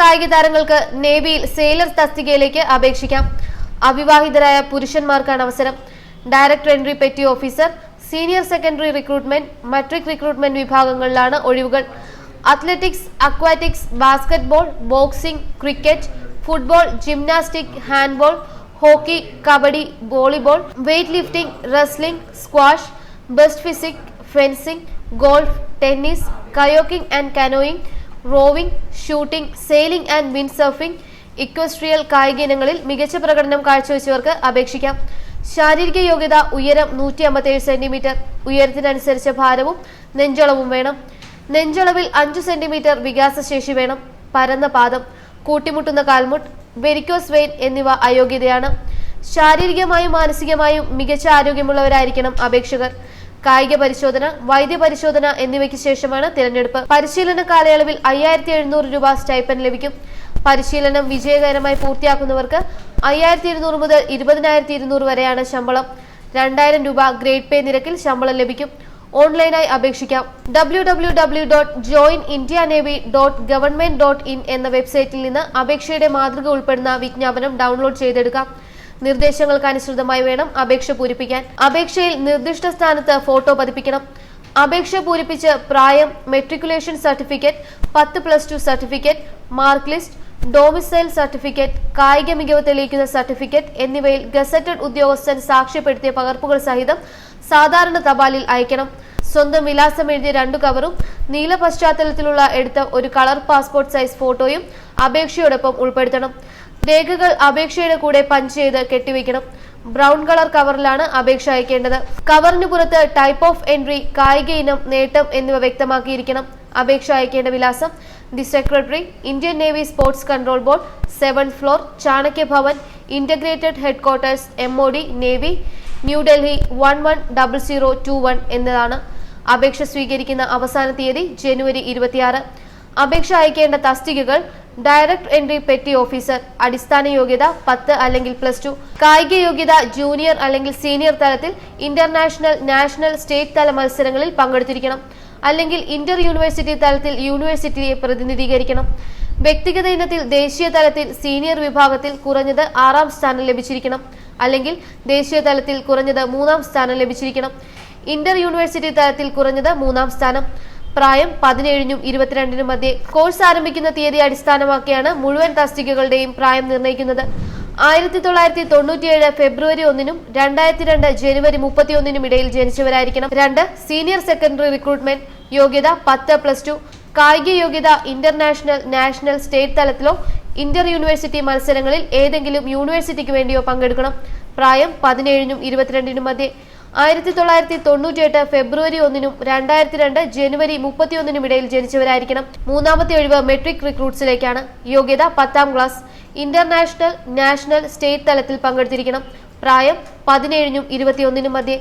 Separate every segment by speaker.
Speaker 1: കായിക താരങ്ങൾക്ക് നേവിയിൽ സെയിലർ തസ്തികയിലേക്ക് അപേക്ഷിക്കാം. അവിവാഹിതരായ പുരുഷന്മാർക്കാണ് അവസരം. Director entry petty officer senior secondary recruitment matric recruitment വിഭാഗങ്ങളിലാണ് ഒഴിവുകൾ. Athletics aquatics basketball boxing cricket football gymnastic handball hockey kabaddi volleyball weightlifting wrestling squash best physique fencing golf tennis kayaking and canoeing rowing shooting sailing and windsurfing equestrian കായിക ഇനങ്ങളിൽ മികച്ച പ്രകടനം കാഴ്ചവെച്ചവർക്ക് അപേക്ഷിക്കാം. ശാരീരിക യോഗ്യത ഉയരം നൂറ്റി അമ്പത്തേഴ് സെന്റിമീറ്റർ. ഉയരത്തിനനുസരിച്ച ഭാരവും നെഞ്ചളവും വേണം. നെഞ്ചളവിൽ അഞ്ചു സെന്റിമീറ്റർ വികാസശേഷി വേണം. പരന്ന പാദം കൂട്ടിമുട്ടുന്ന കാൽമുട്ട് വെരിക്കോസ് വെയിൻ എന്നിവ അയോഗ്യതയാണ്. ശാരീരികമായും മാനസികമായും മികച്ച ആരോഗ്യമുള്ളവരായിരിക്കണം അപേക്ഷകർ. കായിക പരിശോധന വൈദ്യ പരിശോധന എന്നിവയ്ക്ക് ശേഷമാണ് തിരഞ്ഞെടുപ്പ്. പരിശീലന കാലയളവിൽ അയ്യായിരത്തി എഴുന്നൂറ് രൂപ സ്റ്റൈപ്പൻ ലഭിക്കും. പരിശീലനം വിജയകരമായി പൂർത്തിയാക്കുന്നവർക്ക് അയ്യായിരത്തി ഇരുന്നൂറ് മുതൽ ഇരുപതിനായിരത്തി ഇരുന്നൂറ് വരെയാണ് ശമ്പളം. രണ്ടായിരം രൂപ ഗ്രേഡ് പേ നിരക്കിൽ ശമ്പളം ലഭിക്കും. ഓൺലൈനായി അപേക്ഷിക്കാം. W W W dot join India navy dot government dot in എന്ന വെബ്സൈറ്റിൽ നിന്ന് അപേക്ഷയുടെ മാതൃക ഉൾപ്പെടുന്ന വിജ്ഞാപനം ഡൗൺലോഡ് ചെയ്തെടുക്കാം. നിർദ്ദേശങ്ങൾക്കനുസൃതമായി വേണം അപേക്ഷ പൂരിപ്പിക്കാൻ. അപേക്ഷയിൽ നിർദ്ദിഷ്ട സ്ഥാനത്ത് ഫോട്ടോ പതിപ്പിക്കണം. അപേക്ഷ പൂരിപ്പിച്ച് പ്രായം മെട്രിക്കുലേഷൻ സർട്ടിഫിക്കറ്റ് പത്ത് plus two certificate mark list domicile certificate കായിക മികവ് തെളിയിക്കുന്ന സർട്ടിഫിക്കറ്റ് എന്നിവയിൽ ഗസറ്റഡ് ഉദ്യോഗസ്ഥൻ സാക്ഷ്യപ്പെടുത്തിയ പകർപ്പുകൾ സഹിതം സാധാരണ തപാലിൽ അയക്കണം. സ്വന്തം വിലാസം എഴുതിയ രണ്ടു കവറും നീല പശ്ചാത്തലത്തിലുള്ള എടുത്ത ഒരു കളർ പാസ്പോർട്ട് സൈസ് ഫോട്ടോയും അപേക്ഷയോടൊപ്പം ഉൾപ്പെടുത്തണം. രേഖകൾ അപേക്ഷയുടെ കൂടെ പഞ്ച് ചെയ്ത് കെട്ടിവെക്കണം. ബ്രൗൺ കളർ കവറിലാണ് അപേക്ഷ അയക്കേണ്ടത്. കവറിന് പുറത്ത് ടൈപ്പ് ഓഫ് എൻട്രി കായിക ഇനം നേട്ടം എന്നിവ വ്യക്തമാക്കിയിരിക്കണം. അപേക്ഷ അയക്കേണ്ട വിലാസം the secretary Indian navy sports control board seven floor Chanakya Bhavan integrated headquarters M O D navy New Delhi one one double zero two one എന്നതാണ്. അപേക്ഷ സ്വീകരിക്കുന്ന അവസാന തീയതി ജനുവരി ഇരുപത്തിയാറ്. അപേക്ഷ അയക്കേണ്ട തസ്തികകൾ ഡയറക്ട് എൻട്രി പെറ്റി ഓഫീസർ അടിസ്ഥാന യോഗ്യത പത്ത് അല്ലെങ്കിൽ പ്ലസ് ടു കായിക യോഗ്യത ജൂനിയർ അല്ലെങ്കിൽ സീനിയർ തലത്തിൽ ഇന്റർനാഷണൽ നാഷണൽ സ്റ്റേറ്റ് തല മത്സരങ്ങളിൽ പങ്കെടുത്തിരിക്കണം. അല്ലെങ്കിൽ ഇന്റർ യൂണിവേഴ്സിറ്റി തലത്തിൽ യൂണിവേഴ്സിറ്റിയെ പ്രതിനിധീകരിക്കണം. വ്യക്തിഗത ഇനത്തിൽ ദേശീയ തലത്തിൽ സീനിയർ വിഭാഗത്തിൽ കുറഞ്ഞത് ആറാം സ്ഥാനം ലഭിച്ചിരിക്കണം. അല്ലെങ്കിൽ ദേശീയ തലത്തിൽ കുറഞ്ഞത് മൂന്നാം സ്ഥാനം ലഭിച്ചിരിക്കണം. ഇന്റർ യൂണിവേഴ്സിറ്റി തലത്തിൽ കുറഞ്ഞത് മൂന്നാം സ്ഥാനം. പ്രായം പതിനേഴിനും ഇരുപത്തിരണ്ടിനും മധ്യേ കോഴ്സ് ആരംഭിക്കുന്ന തീയതി അടിസ്ഥാനമാക്കിയാണ് മുഴുവൻ തസ്തികകളുടെയും പ്രായം നിർണയിക്കുന്നത്. ആയിരത്തി തൊള്ളായിരത്തി തൊണ്ണൂറ്റിയേഴ് ഫെബ്രുവരി ഒന്നിനും രണ്ടായിരത്തി രണ്ട് ജനുവരി മുപ്പത്തിയൊന്നിനും ഇടയിൽ ജനിച്ചവരായിരിക്കണം. രണ്ട് സീനിയർ സെക്കൻഡറി റിക്രൂട്ട്മെന്റ് യോഗ്യത പത്ത് പ്ലസ് ടു. കായിക യോഗ്യത ഇന്റർനാഷണൽ നാഷണൽ സ്റ്റേറ്റ് തലത്തിലോ ഇന്റർ യൂണിവേഴ്സിറ്റി മത്സരങ്ങളിൽ ഏതെങ്കിലും യൂണിവേഴ്സിറ്റിക്ക് വേണ്ടിയോ പങ്കെടുക്കണം. പ്രായം പതിനേഴിനും ഇരുപത്തിരണ്ടിനും മധ്യേ ആയിരത്തി തൊള്ളായിരത്തി തൊണ്ണൂറ്റിയെട്ട് ഫെബ്രുവരി ഒന്നിനും രണ്ടായിരത്തി രണ്ട് ജനുവരി മുപ്പത്തിയൊന്നിനും ഇടയിൽ ജനിച്ചവരായിരിക്കണം. മൂന്നാമത്തെ ഒഴിവ് മെട്രിക് റിക്രൂട്ട്സിലേക്കാണ്. യോഗ്യത പത്താം ക്ലാസ്. ഇന്റർനാഷണൽ നാഷണൽ സ്റ്റേറ്റ് തലത്തിൽ പങ്കെടുത്തിരിക്കണം. പ്രായം പതിനേഴിനും ഇരുപത്തിയൊന്നിനും മധ്യേ.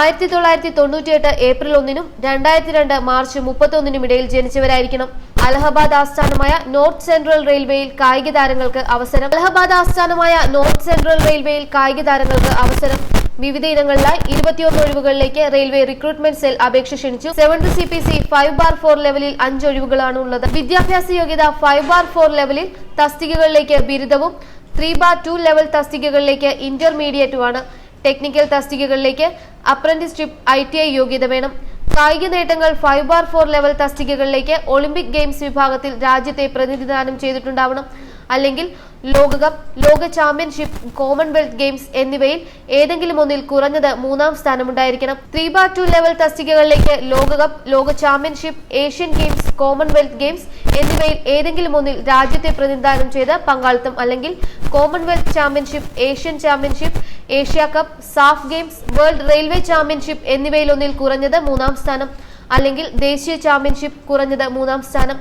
Speaker 1: ആയിരത്തി തൊള്ളായിരത്തി തൊണ്ണൂറ്റിയെട്ട് ഏപ്രിൽ ഒന്നിനും രണ്ടായിരത്തി രണ്ട് മാർച്ച് മുപ്പത്തൊന്നിനും ഇടയിൽ ജനിച്ചവരായിരിക്കണം. അലഹബാദ് ആസ്ഥാനമായ നോർത്ത് സെൻട്രൽ റെയിൽവേയിൽ കായിക താരങ്ങൾക്ക് അവസരം. അലഹബാദ് ആസ്ഥാനമായ നോർത്ത് സെൻട്രൽ റെയിൽവേയിൽ കായിക താരങ്ങൾക്ക് അവസരം. വിവിധ ഇനങ്ങളിലായി ഇരുപത്തിയൊന്ന് ഒഴിവുകളിലേക്ക് റെയിൽവേ റിക്രൂട്ട്മെന്റ് സെൽ അപേക്ഷ ക്ഷണിച്ചു. Seventh C P C five bar four ലെവലിൽ അഞ്ച് ഒഴിവുകളാണ് ഉള്ളത്. വിദ്യാഭ്യാസ യോഗ്യത ഫൈവ് ബാർ ഫോർ ലെവലിൽ തസ്തികകളിലേക്ക് ബിരുദവും ത്രീ ബാർ ടു ലെവൽ തസ്തികകളിലേക്ക് ഇന്റർമീഡിയറ്റുമാണ്. ടെക്നിക്കൽ തസ്തികകളിലേക്ക് അപ്രന്റിസ്ഷിപ്പ് ഐ യോഗ്യത വേണം. കായിക നേട്ടങ്ങൾ ഫൈവ് ബാർ ഫോർ ലെവൽ തസ്തികകളിലേക്ക് ഒളിമ്പിക് ഗെയിംസ് വിഭാഗത്തിൽ രാജ്യത്തെ പ്രതിനിധാനം ചെയ്തിട്ടുണ്ടാവണം. അല്ലെങ്കിൽ ലോകകപ്പ് ലോക ചാമ്പ്യൻഷിപ്പ് കോമൺവെൽത്ത് ഗെയിംസ് എന്നിവയിൽ ഏതെങ്കിലും ഒന്നിൽ കുറഞ്ഞത് മൂന്നാം സ്ഥാനമുണ്ടായിരിക്കണം. ത്രീ ബാർ ടു ലെവൽ തസ്തികകളിലേക്ക് ലോകകപ്പ് ലോക championship Asian games Commonwealth games എന്നിവയിൽ ഏതെങ്കിലും ഒന്നിൽ രാജ്യത്തെ പ്രതിനിധാനം ചെയ്ത പങ്കാളിത്തം അല്ലെങ്കിൽ Commonwealth championship Asian championship Asia cup SAF games world railway championship എന്നിവയിൽ ഒന്നിൽ കുറഞ്ഞത് മൂന്നാം സ്ഥാനം അല്ലെങ്കിൽ ദേശീയ ചാമ്പ്യൻഷിപ്പ് കുറഞ്ഞത് മൂന്നാം സ്ഥാനം.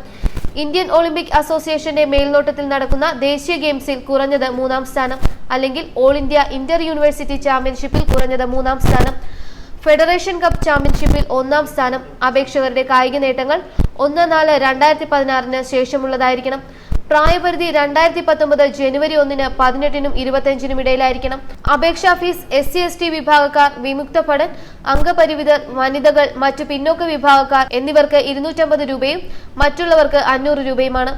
Speaker 1: ഇന്ത്യൻ ഒളിമ്പിക് അസോസിയേഷന്റെ മേൽനോട്ടത്തിൽ നടക്കുന്ന ദേശീയ ഗെയിംസിൽ കുറഞ്ഞത് മൂന്നാം സ്ഥാനം അല്ലെങ്കിൽ ഓൾ ഇന്ത്യ ഇന്റർ യൂണിവേഴ്സിറ്റി ചാമ്പ്യൻഷിപ്പിൽ കുറഞ്ഞത് മൂന്നാം സ്ഥാനം ഫെഡറേഷൻ കപ്പ് ചാമ്പ്യൻഷിപ്പിൽ ഒന്നാം സ്ഥാനം. അപേക്ഷകരുടെ കായിക നേട്ടങ്ങൾ ഒന്ന് നാല് രണ്ടായിരത്തി പതിനാറിന് ശേഷമുള്ളതായിരിക്കണം. പ്രായപരിധി രണ്ടായിരത്തി പത്തൊമ്പത് ജനുവരി ഒന്നിന് പതിനെട്ടിനും ഇരുപത്തിയഞ്ചിനും ഇടയിലായിരിക്കണം. അപേക്ഷാ fee S C S T വിഭാഗക്കാർ വിമുക്ത ഭടൻ അംഗപരിമിതർ വനിതകൾ മറ്റു പിന്നോക്ക വിഭാഗക്കാർ എന്നിവർക്ക് ഇരുന്നൂറ്റമ്പത് രൂപയും മറ്റുള്ളവർക്ക് അഞ്ഞൂറ് രൂപയുമാണ്.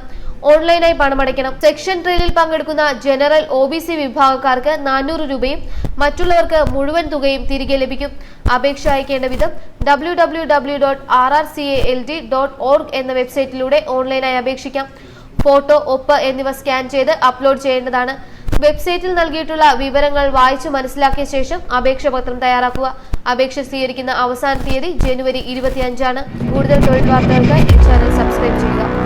Speaker 1: ഓൺലൈനായി പണമടയ്ക്കണം. സെക്ഷൻ ട്രെയിനിൽ പങ്കെടുക്കുന്ന ജനറൽ ഒ ബി സി വിഭാഗക്കാർക്ക് നാനൂറ് രൂപയും മറ്റുള്ളവർക്ക് മുഴുവൻ തുകയും തിരികെ ലഭിക്കും. അപേക്ഷ അയക്കേണ്ട വിധം W W W dot R R C L D dot org എന്ന വെബ്സൈറ്റിലൂടെ ഓൺലൈനായി അപേക്ഷിക്കാം. ഫോട്ടോ ഒപ്പ് എന്നിവ സ്കാൻ ചെയ്ത് അപ്ലോഡ് ചെയ്യേണ്ടതാണ്. വെബ്സൈറ്റിൽ നൽകിയിട്ടുള്ള വിവരങ്ങൾ വായിച്ചു മനസ്സിലാക്കിയ ശേഷം അപേക്ഷ പത്രം തയ്യാറാക്കുക. അപേക്ഷ സ്വീകരിക്കുന്ന അവസാന തീയതി ജനുവരി ഇരുപത്തിയഞ്ചാണ്. കൂടുതൽ തൊഴിൽ വാർത്തകൾക്ക് ഈ ചാനൽ സബ്സ്ക്രൈബ് ചെയ്യുക.